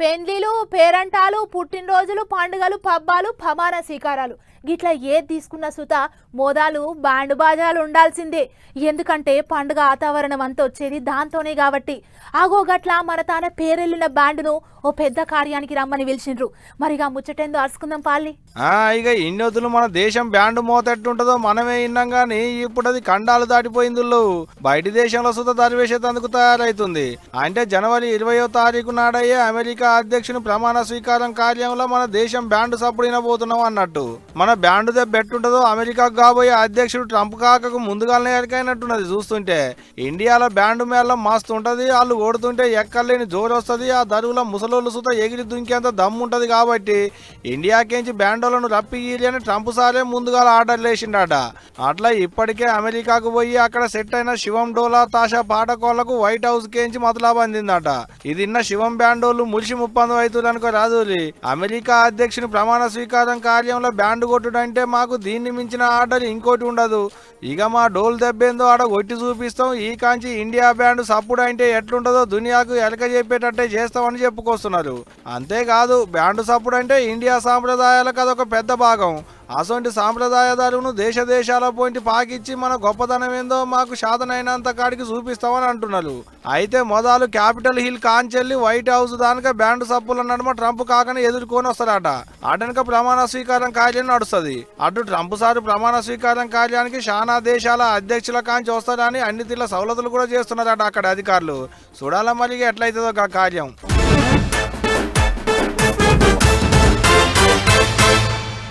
పెండ్లీలు పేరంటాలు పుట్టినరోజులు పండుగలు పబ్బాలు పమాన స్వీకారాలు. గిట్లా ఏది తీసుకున్న సుత మోదాలు బ్యాండ్ బాజాలు ఉండాల్సిందే. ఎందుకంటే పండుగ వాతావరణం అంతా వచ్చేది దాంతోనే కాబట్టి. ఆగో గట్ల మన తాన పేరెళ్ళిన బ్యాండును ఓ పెద్ద కార్యానికి రమ్మని పిలిచిండ్రు. మరిగా ముచ్చటేందో అరుచుకుందాం పాలి ఆ ఇక ఇన్నొద్దులు మన దేశం బ్యాండ్ మోతెట్టుంటుందో మనమే విన్నాం గాని ఇప్పుడు అది ఖండాలు దాటిపోయిందుల్లో బయట దేశంలో సుత దరివేసేందుకు తయారైతుంది. అంటే జనవరి ఇరవయో తారీఖు నాడయ్యే అమెరికా అధ్యక్షుని ప్రమాణ స్వీకారం కార్యంలో మన దేశం బ్యాండ్ సప్పుడు వినబోతున్నాం అన్నట్టు. మన బ్యాండ్ దెబ్బెట్టుంటుందో అమెరికాకు కాబోయే అధ్యక్షుడు ట్రంప్ కాకకు ముందుగానే ఎరకైనట్టున్నది చూస్తుంటే. ఇండియాలో బ్యాండ్ మేళం మస్తు ఉంటది వాళ్ళు ఓడుతుంటే ఎక్కర్లేని జోరు వస్తుంది ఆ దరువుల ముసలోళ్ళు సుత ఎగిరి దుంకేంత దమ్ము కాబట్టి. ఇండియాకేంచి బ్యాండోలను రప్పిగిరి అని ట్రంప్ సారే ముందుగా ఆర్డర్ వేసిండట అట్లా ఇప్పటికే అమెరికాకు పోయి అక్కడ సెట్ అయిన శివం డోలా తాషా పాటకోళ్ళకు వైట్ హౌస్ కేంచి మతలాబందిందట అందిందట. ఇది శివం బ్యాండోళ్ళు ములిసి ముప్పందు రైతులనుకో రాదులి అమెరికా అధ్యక్షుని ప్రమాణ స్వీకారం కార్యంలో బ్యాండ్ కొట్టుడంటే మాకు దీన్ని మించిన ఆర్డర్ ఇంకోటి ఉండదు. ఇక మా డోల్ దెబ్బేందో ఆడ కొట్టి చూపిస్తాం. ఈ కాంచి ఇండియా బ్యాండ్ సప్పుడు అంటే ఎట్లుంటుందో దునియాకు ఎలక చెప్పేటట్టే చేస్తామని చెప్పుకొస్తున్నారు. అంతేకాదు బ్యాండ్ సప్పుడు అంటే ఇండియా సాంప్రదాయాలకు అదొక పెద్ద భాగం. అసొంటి సాంప్రదాయదారును దేశ దేశాల పోయింటి పాకిచ్చి మన గొప్పతనం ఏందో మాకు శాతనైనంత కాడికి చూపిస్తామని అంటున్నారు. అయితే మొదలు క్యాపిటల్ హిల్ కాంచెల్లి వైట్ హౌస్ దానిక బ్యాండ్ సప్పుల నడుమ ట్రంప్ కాకనే ఎదుర్కొని వస్తారట. అటనక ప్రమాణ స్వీకారం కార్యం నడుస్తుంది. అటు ట్రంప్ సారు ప్రమాణ స్వీకారం కార్యానికి శానా దేశాల అధ్యక్షుల కాంచి వస్తారని అన్ని తీర్ల సవలతులు కూడా చేస్తున్నారట అక్కడ అధికారులు. చూడాల మరి ఎట్లయితుందో కార్యం.